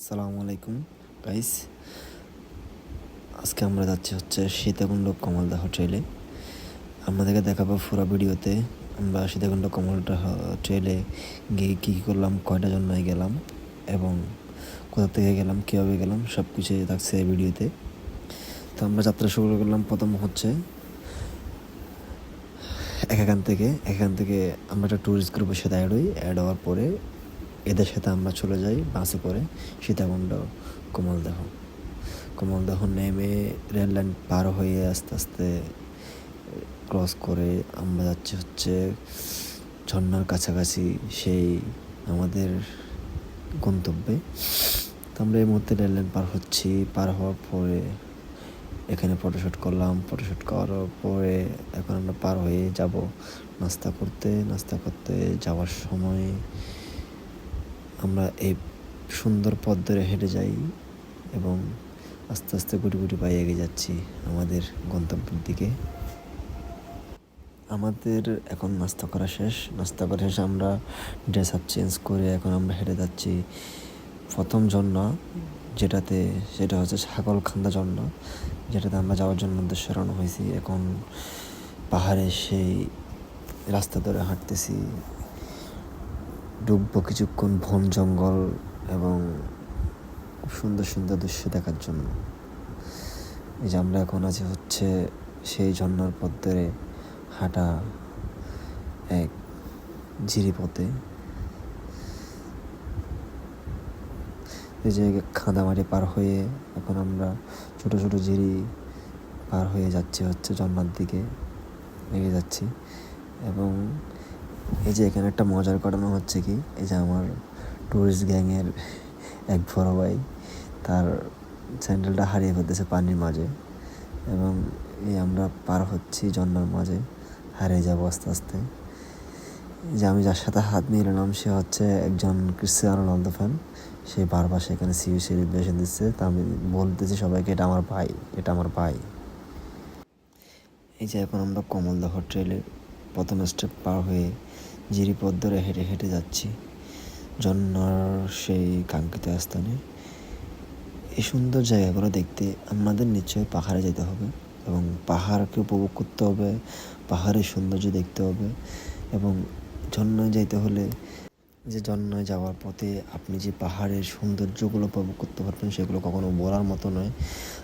আসসালামু আলাইকুম গাইস আজকে আমরা যাচ্ছি হচ্ছে সীতাকুণ্ড কমলদা হোটেলে আপনাদেরকে দেখাবো পুরো ভিডিওতে আমরা সীতাকুণ্ড কমলদা হোটেলে গিয়ে কী কী করলাম, কয়টা জন্মে গেলাম এবং কোথা থেকে গেলাম, কীভাবে গেলাম সব কিছুই থাকছে এই ভিডিওতে। তো আমরা যাত্রা শুরু করলাম প্রথম হচ্ছে এক এখান থেকে। এখান থেকে আমরা একটা ট্যুরিস্ট গ্রুপের সাথে অ্যাড হই। অ্যাড হওয়ার পরে এদের সাথে আমরা চলে যাই বাসে করে সীতাকুণ্ড কমলদাহ। কমলদাহ নেমে রেল লাইন পার হয়ে আস্তে আস্তে ক্রস করে আমরা যাচ্ছি হচ্ছে ঝর্নার কাছাকাছি, সেই আমাদের গন্তব্যে। তো আমরা এই মুহূর্তে রেল লাইন পার হচ্ছি, পার হওয়ার পরে এখানে ফটোশ্যুট করলাম ফটোশ্যুট করার পরে এখন আমরা পার হয়ে যাব নাস্তা করতে। নাস্তা করতে যাওয়ার সময় আমরা এই সুন্দর পথ ধরে হেঁটে যাই এবং আস্তে আস্তে গুটি গুটি পায়ে এগিয়ে যাচ্ছি আমাদের গন্তব্যের দিকে। আমাদের এখন নাস্তা করা শেষ। নাস্তা করা শেষ আমরা ড্রেস আপ চেঞ্জ করে এখন আমরা হেঁটে যাচ্ছি প্রথম ঝর্ণা যেটাতে সেটা হচ্ছে ছাগলখান্দা ঝর্ণা যেটাতে আমরা যাওয়ার জন্য উদ্দেশ্য রওনা হয়েছি। এখন পাহাড়ে সেই রাস্তা ধরে হাঁটতেছি। ডুববো কিছুক্ষণ বন, জঙ্গল এবং খুব সুন্দর সুন্দর দৃশ্য দেখার জন্য। এই যে আমরা এখন আছি হচ্ছে সেই ঝর্ণার পথ ধরে হাঁটা এক জিরি পথে এই যে খাদামাটি পার হয়ে এখন আমরা ছোট ছোট ঝিরি পার হয়ে যাচ্ছি হচ্ছে ঝর্ণার দিকে, এগিয়ে যাচ্ছি এবং এই যে এখানে একটা মজার ঘটনা হচ্ছে কি? এই যে আমার ট্যুরিস্ট গ্যাংয়ের এক বড় ভাই, তার স্যান্ডেলটা হারিয়ে ফেলতেছে পানির মাঝে এবং এই আমরা পার হচ্ছি ঝর্নার মাঝে, হারিয়ে যাব আস্তে আস্তে। যে আমি যার সাথে হাত মিলালাম সে হচ্ছে একজন ক্রিশ্চিয়ানো রোনালদো ফ্যান সে বারবার সেখানে সিউ সেলিব্রেশন দিচ্ছে, তা আমি বলতেছি সবাইকে, এটা আমার ভাই, এটা আমার ভাই। এই যে এখন আমরা কমলদহ ট্রেলের প্রথম স্টেপ পার হয়ে জিরিপথ ধরে হেঁটে হেঁটে যাচ্ছি। ঝর্ণার সেই কাঙ্ক্ষিত স্থানে। এই সুন্দর জায়গাগুলো দেখতে আমাদের নিশ্চয়ই পাহাড়ে যেতে হবে এবং পাহাড়কে উপভোগ করতে হবে, পাহাড়ের সৌন্দর্য দেখতে হবে এবং ঝর্ণায় যাইতে হলে যে ঝর্ণায় যাওয়ার পথে আপনি যে পাহাড়ের সৌন্দর্যগুলো উপভোগ করতে পারবেন সেগুলো কখনো বলার মতো নয়।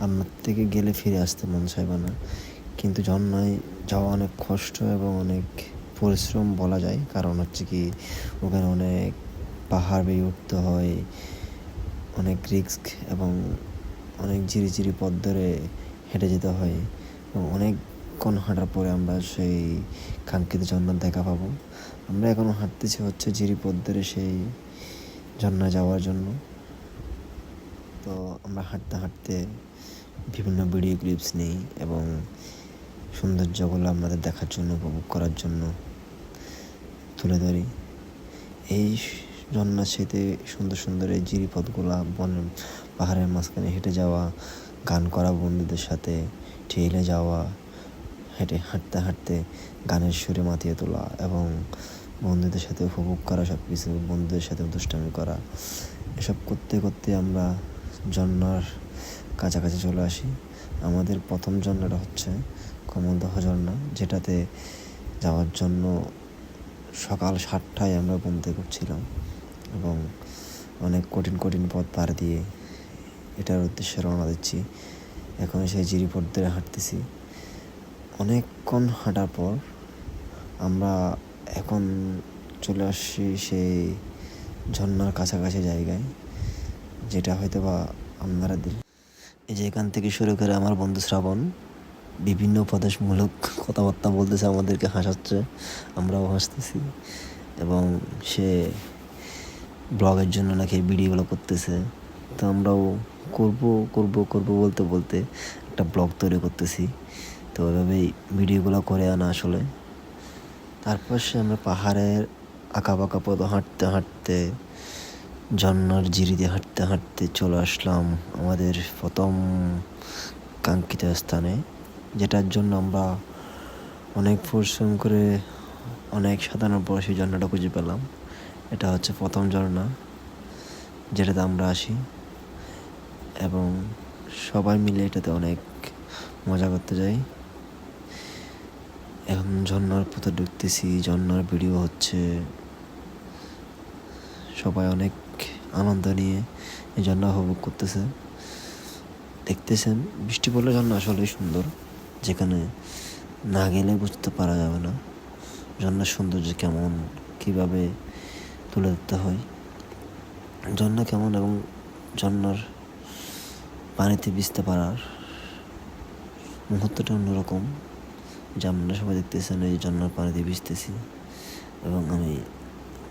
আপনার থেকে গেলে ফিরে আসতে মন চাইবে না। কিন্তু ঝর্ণায় যাওয়া অনেক কষ্ট এবং অনেক পরিশ্রম বলা যায়। কারণ হচ্ছে কি, ওখানে অনেক পাহাড় বেয়ে উঠতে হয়, অনেক রিস্ক এবং অনেক ঝিরি ঝিরি পথ ধরে হেঁটে যেতে হয়। এবং অনেকক্ষণ হাঁটার পরে আমরা সেই কাঙ্ক্ষিত ঝর্ণার দেখা পাবো। আমরা এখনও হাঁটতেছি হচ্ছে ঝিরি পথ ধরে সেই ঝর্ণা যাওয়ার জন্য। তো আমরা হাঁটতে হাঁটতে বিভিন্ন ভিডিও ক্লিপস নেই এবং সৌন্দর্যগুলো আমাদের দেখার জন্য, উপভোগ করার জন্য তুলে ধরি। এই ঝর্ণার সাথে সুন্দর সুন্দর এই জিরিপথগুলা বন পাহাড়ের মাঝখানে হেঁটে যাওয়া, গান করা বন্ধুদের সাথে, ঠেলে যাওয়া, হেঁটে হাঁটতে হাঁটতে গানের সুরে মাতিয়ে তোলা এবং বন্ধুদের সাথে উপভোগ করা সব কিছু বন্ধুদের সাথে দুষ্টামি করা, এসব করতে করতে আমরা ঝর্ণার কাছাকাছি চলে আসি। আমাদের প্রথম ঝর্ণাটা হচ্ছে কমলদহ ঝর্ণা যেটাতে যাওয়ার জন্য সকাল সাতটায় আমরা বন্ধে করছিলাম এবং অনেক কঠিন কঠিন পথ পার দিয়ে এটার উদ্দেশ্যে রওনা দিচ্ছি। এখন সেই জিরিপথ ধরে হাঁটতেছি। অনেকক্ষণ হাঁটার পর আমরা এখন চলে আসছি সেই ঝর্ণার কাছাকাছি জায়গায়, যেটা হয়তো বা আপনারা দিল এই যে এখান থেকে শুরু করে আমার বন্ধু শ্রাবণ বিভিন্ন উপদেশমূলক কথাবার্তা বলতেছে আমাদেরকে, হাসাচ্ছে, আমরাও হাসতেছি। এবং সে ব্লগের জন্য নাকি ভিডিওগুলো করতেছে। তো আমরাও করব করব করব বলতে বলতে একটা ব্লগ তৈরি করতেছি। তো ওইভাবেই ভিডিওগুলো করে আনা আসলে। তারপর সে আমরা পাহাড়ের আঁকা বাঁকা পথ হাঁটতে হাঁটতে ঝর্নার জিরিতে হাঁটতে হাঁটতে চলে আসলাম আমাদের প্রথম কাঙ্ক্ষিত স্থানে। যেটার জন্য আমরা অনেক পরিশ্রম করে অনেক সাধারণ পর সেই ঝর্ণাটা খুঁজে পেলাম। এটা হচ্ছে প্রথম ঝর্ণা, যেটাতে আমরা আসি। এবং সবাই মিলে এটাতে অনেক মজা করতে যাই। এখন ঝর্নার পথে ঢুকতেছি ঝর্নার ভিডিও হচ্ছে সবাই অনেক আনন্দ নিয়ে এই ঝর্ণা উপভোগ করতেছে। দেখতেছেন, বৃষ্টি পড়লে ঝর্ণা আসলেই সুন্দর। যেখানে না গেলে বুঝতে পারা যাবে না। ঝর্ণার সৌন্দর্য কেমন, কীভাবে তুলে ধরতে হয়? ঝর্ণা কেমন এবং ঝর্ণার পানিতে ভিজতে পারার মুহূর্তটা অন্যরকম, যা আপনারা সবাই দেখতেছেন, এই ঝর্ণার পানিতে ভিজতেছি এবং আমি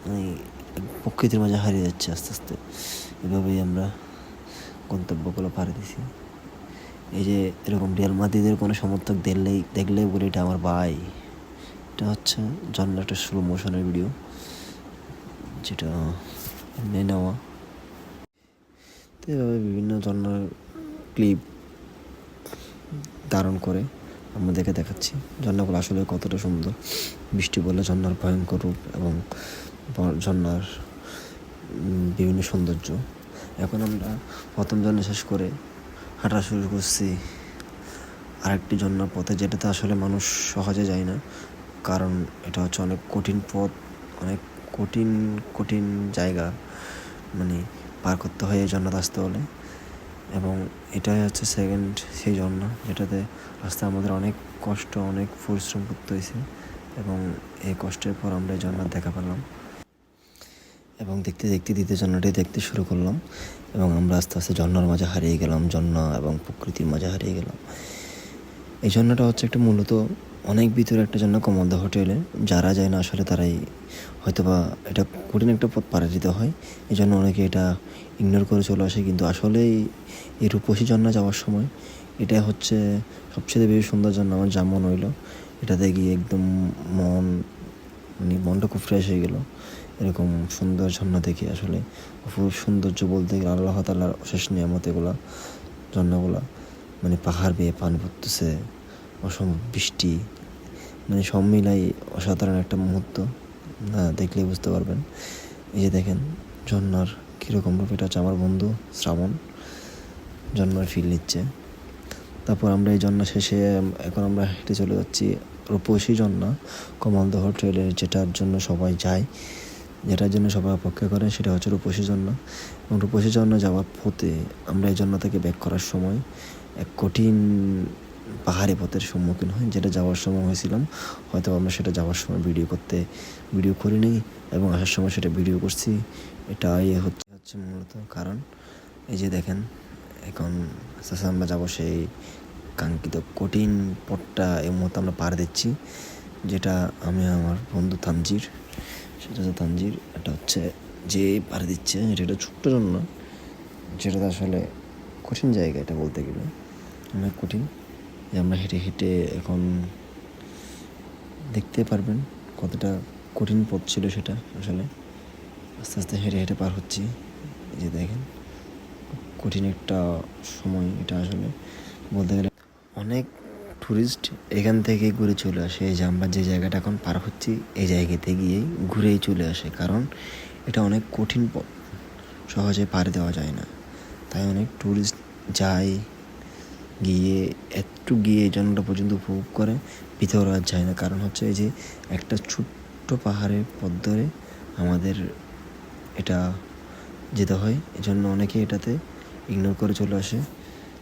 আমি প্রকৃতির মাঝে হারিয়ে যাচ্ছি আস্তে আস্তে। এভাবেই আমরা গন্তব্যগুলো পাড়ি দিছি। এই যে এরকম রিয়াল মাদ্রিদের কোনো সমর্থক দেখলেই দেখলেই বলি এটা আমার ভাই। এটা হচ্ছে ঝর্ণার একটা স্লো মোশনের ভিডিও যেটা এমনি নেওয়া। তো এভাবে বিভিন্ন ঝর্ণার ক্লিপ ধারণ করে আমাদেরকে দেখাচ্ছি। ঝর্ণাগুলো আসলে কতটা সুন্দর। বৃষ্টি পড়লে ঝর্ণার ভয়ঙ্কর রূপ এবং ঝর্ণার বিভিন্ন সৌন্দর্য। এখন আমরা প্রথম ঝর্ণা শেষ করে হাঁটা শুরু করছি। আরেকটি ঝর্ণার পথে যেটাতে আসলে মানুষ সহজে যায় না। কারণ এটা হচ্ছে অনেক কঠিন পথ, অনেক কঠিন কঠিন জায়গা। মানে পার করতে হয় এই ঝর্ণাতে আসতে হলে। এবং এটাই হচ্ছে সেকেন্ড সেই ঝর্ণা যেটাতে আসতে আমাদের অনেক কষ্ট, অনেক পরিশ্রম করতে হয়েছে। এবং এই কষ্টের পর আমরা এই ঝর্ণার দেখা পেলাম। এবং দেখতে দেখতে, দ্বিতীয় ঝর্ণাটি দেখতে শুরু করলাম। এবং আমরা আস্তে আস্তে ঝর্নার মাঝে হারিয়ে গেলাম, ঝর্ণা এবং প্রকৃতির মাঝে হারিয়ে গেলাম। এই ঝর্ণাটা হচ্ছে একটা মূলত অনেক ভিতরে একটা ঝর্ণা কমলদা হোটেলে। যারা যায় না আসলে তারাই হয়তো বা এটা কঠিন একটা পথ পাড়ে হয়। এই জন্য অনেকে এটা ইগনোর করে চলে আসে। কিন্তু আসলেই এই রূপসী ঝর্ণা যাওয়ার সময় এটা হচ্ছে সবচেয়ে বেশি সুন্দর ঝর্ণা। আমার যা মন হইল, এটাতে গিয়ে একদম মন মানে মনটা খুব ফ্রেশ হয়ে গেল। এরকম সুন্দর ঝর্ণা দেখে আসলে খুব সৌন্দর্য বলতে গেলে আল্লাহ তাল্লাহর অশেষ নিয়ামত এগুলা, ঝর্ণাগুলা। মানে পাহাড় বেয়ে পান পড়তেছে অসম্ভব বৃষ্টি মানে সব মিলাই অসাধারণ একটা মুহূর্ত। না, দেখলেই বুঝতে পারবেন। এই যে দেখেন, ঝর্ণার কীরকম রূপ এটা হচ্ছে আমার বন্ধু শ্রাবণ, ঝর্ণার ফিল নিচ্ছে। তারপর আমরা এই ঝর্ণা শেষে, এখন আমরা হেঁটে চলে যাচ্ছি রূপসী ঝর্ণা, কমালদহ ট্রেলের যেটার জন্য সবাই যায়। যেটার জন্য সবাই অপেক্ষা করেন সেটা হচ্ছে রূপসী ঝর্ণা এবং রূপসী ঝর্ণা যাওয়ার পথে আমরা এই জন্য থেকে ব্যাক করার সময় এক কঠিন পাহাড়ি পথের সম্মুখীন হই, যেটা যাওয়ার সময় হয়েছিলাম। হয়তো আমরা সেটা যাওয়ার সময় ভিডিও করতে ভিডিও করিনি এবং আসার সময় সেটা ভিডিও করছি। এটাই হচ্ছে হচ্ছে মূলত কারণ। এই যে দেখেন, এখন আমরা যাব সেই কাঙ্ক্ষিত কঠিন পথটা এই মুহূর্তে আমরা পার দিচ্ছি, যেটা আমি আমার বন্ধু তানজির সেটা হচ্ছে তানজির এটা হচ্ছে যে পাড়ি দিচ্ছে এটা একটা ছোট্ট জন্য যেটা আসলে কঠিন জায়গা এটা বলতে গেলে। অনেক কঠিন। যে আমরা হেঁটে হেঁটে এখন দেখতে পারবেন কতটা কঠিন পথ ছিল সেটা আসলে। আস্তে আস্তে হেঁটে হেঁটে পার হচ্ছি। এই যে দেখেন কঠিন একটা সময় এটা আসলে বলতে গেলে। অনেক ট্যুরিস্ট এখান থেকে ঘুরে চলে আসে। এই যে আমরা যে জায়গাটা এখন পার হচ্ছি, এই জায়গাতে গিয়েই ঘুরেই চলে আসে। কারণ এটা অনেক কঠিন পথ সহজে পার দেওয়া যায় না। তাই অনেক ট্যুরিস্ট যায়, গিয়ে একটু গিয়ে এই জন্যটা পর্যন্ত উপভোগ করে, ভিতরে আর যায় না। কারণ হচ্ছে এই যে একটা ছোট্ট পাহাড়ের পথ ধরে আমাদের এটা যেতে হয়। এজন্য অনেকে এটাতে ইগনোর করে চলে আসে।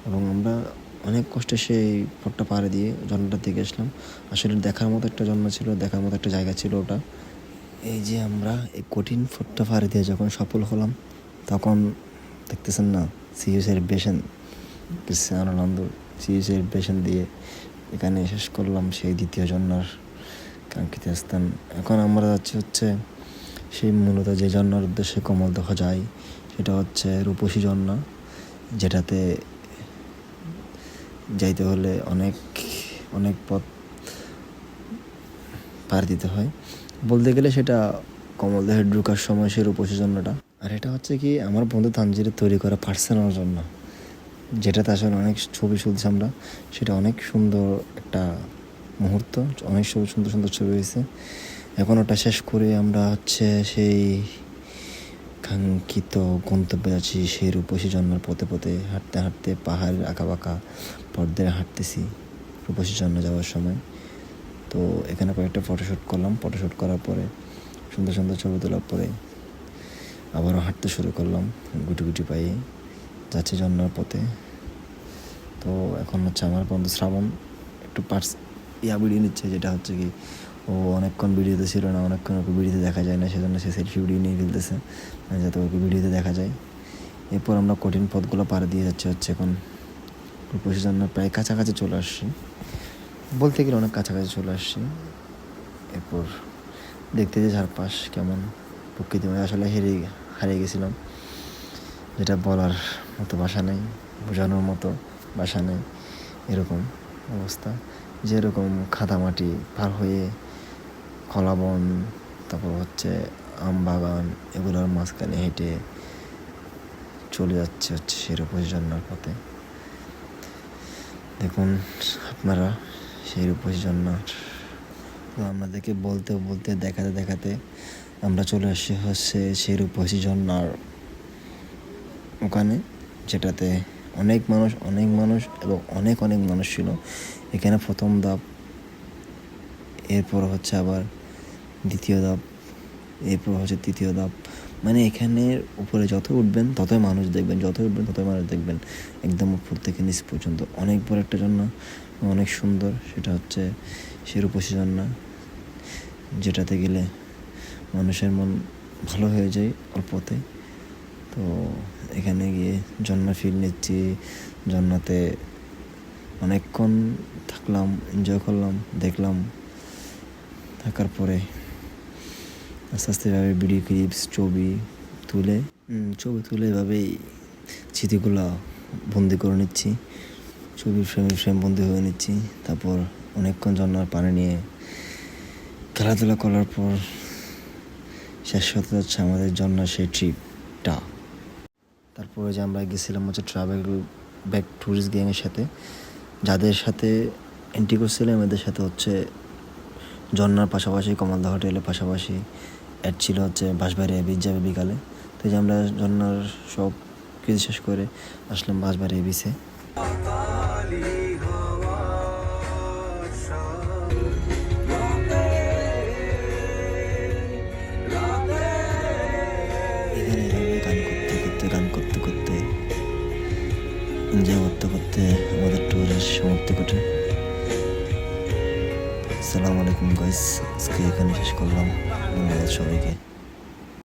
এবং আমরা অনেক কষ্টে সেই পথটা পাড়ে দিয়ে ঝর্ণাটার দিকে আসলাম। আসলে দেখার মতো একটা ঝর্ণা ছিল, দেখার মতো একটা জায়গা ছিল ওটা। এই যে আমরা এই কঠিন পথটা পাড়ে দিয়ে যখন সফল হলাম, তখন দেখতেছেন না সিইউ সেলিব্রেশন ক্রিস্টিয়ানো রোনালদো সিইউ বেসেন দিয়ে এখানে শেষ করলাম সেই দ্বিতীয় ঝর্ণার কাঙ্ক্ষিত স্থান। এখন আমরা যাচ্ছি হচ্ছে সেই মূলত যে ঝর্ণার উদ্দেশ্যে কমল দেখা যায়, সেটা হচ্ছে রূপসী ঝর্ণা যেটাতে যাইতে হলে অনেক অনেক পথ পার দিতে হয়। বলতে গেলে সেটা কমলদেহে ঢুকার সময় সে রূপসী জন্যটা। আর এটা হচ্ছে কি, আমার বন্ধু তানজিরের তৈরি করা পার্সোনাল জন্য। যেটাতে আসলে অনেক ছবি তুলছি আমরা। সেটা অনেক সুন্দর একটা মুহূর্ত, অনেক সু- সুন্দর সুন্দর ছবি হয়েছে। এখন ওটা শেষ করে আমরা হচ্ছে সেই কাঙ্ক্ষিত গন্তব্যে আছি, সেই রূপসী জন্মের পথে পথে হাঁটতে হাঁটতে পাহাড়ের আঁকা বাঁকা পর্দায় হাঁটতেছি রূপসী জন্ম যাওয়ার সময়। তো এখানে কয়েকটা ফটোশ্যুট করলাম। ফটোশ্যুট করার পরে, সুন্দর সুন্দর ছবি তোলার পরে আবারও হাঁটতে শুরু করলাম গুটি গুটি পায়ে। যাচ্ছি জন্মার পথে। তো এখন হচ্ছে আমার বন্ধু শ্রাবণ একটু পার্স ইয়া ভিডিও নিচ্ছে, যেটা হচ্ছে কি ও অনেকক্ষণ ভিডিওতে ছিল না, অনেকক্ষণ ওকে ভিডিওতে দেখা যায় না, সেজন্য সে সেলফি ভিডিও নিয়ে ফেলতেছে। মানে যাতে ওকে ভিডিওতে দেখা যায়। এরপর আমরা কঠিন পথগুলো পার দিয়ে যাচ্ছে হচ্ছে এখন জন্য প্রায় কাছাকাছি চলে আসছি। বলতে গেলে অনেক কাছাকাছি চলে আসছি। এরপর দেখতে যে চারপাশ কেমন প্রকৃতি মানে আসলে হেরে হারিয়ে গেছিলাম। যেটা বলার মতো ভাষা নেই, বোঝানোর মতো ভাষা নেই, এরকম অবস্থা। যেরকম খাদামাটি পার হয়ে কলাবন তারপর হচ্ছে আম বাগান, এগুলোর মাঝখানে হেঁটে চলে যাচ্ছে হচ্ছে সেরকম ঝর্নার পথে। দেখুন, আপনারা সেই রূপসী ঝর্নার তো আমাদেরকে বলতে বলতে, দেখাতে দেখাতে আমরা চলে আসি হচ্ছে সেই রূপসী ঝর্নার ওখানে, যেটাতে অনেক মানুষ অনেক মানুষ এবং অনেক অনেক মানুষ ছিল। এখানে প্রথম ধাপ, এরপর হচ্ছে আবার দ্বিতীয় ধাপ, এরপর হচ্ছে তৃতীয় ধাপ। মানে এখানের উপরে যত উঠবেন, ততই মানুষ দেখবেন যত উঠবেন, ততই মানুষ দেখবেন। একদম উপর থেকে নিচ পর্যন্ত। অনেক বড় একটা ঝর্ণা, অনেক সুন্দর। সেটা হচ্ছে শিরুপসি ঝর্ণা, যেটাতে গেলে মানুষের মন ভালো হয়ে যায় অল্পতে। তো এখানে গিয়ে জন্না ফিল নিচ্ছি। জন্নাতে অনেকক্ষণ থাকলাম এনজয় করলাম, দেখলাম। থাকার পরে আস্তে আস্তে এভাবে ভিডিও ক্লিপস ছবি তুলে ছবি তুলে এভাবেই স্মৃতিগুলো বন্দি করে নিচ্ছি। ছবি ফ্রেম ফ্রেম বন্দি হয়ে নিচ্ছি। তারপর অনেকক্ষণ জন্নার পানি নিয়ে খেলাধুলা করার পর শেষ হতে যাচ্ছে আমাদের জন্য সেই ট্রিপটা তারপরে যে আমরা গেছিলাম হচ্ছে ট্রাভেল ব্যাক ট্যুরিস্ট গ্যাংয়ের সাথে। যাদের সাথে এন্ট্রি করছিলাম, এদের সাথে হচ্ছে ঝর্নার পাশাপাশি, কমালদা হোটেলের পাশাপাশি অ্যাড ছিল হচ্ছে বাঁশবাড়ি বিচ যাবে বিকালে। তো যে আমরা ঝর্নার সব কিছু শেষ করে আসলাম বাঁশবাড়ি বিচে গাইস আজকে এখানে শেষ করলাম। ধন্যবাদ সবাইকে।